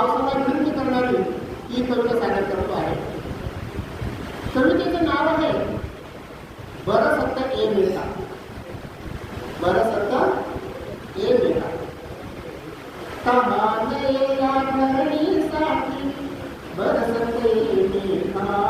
पावसाला विरुद्ध करणारी ही कविता सादर करतो आहे. कवितेचं नाव आहे बर सत्ता ए मिळता बर सत्ता ए मिळता कमाने या करणी साठी बरं सत्ता ए मिळता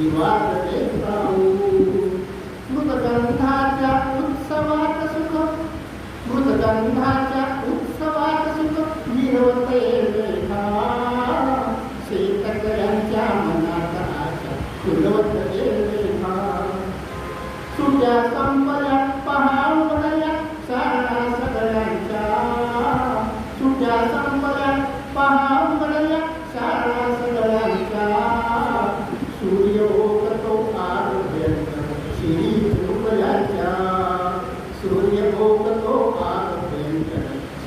विवाद प्रकारांधाच्या उत्सवात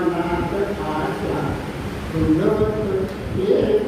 मनात आशा सुंदर हे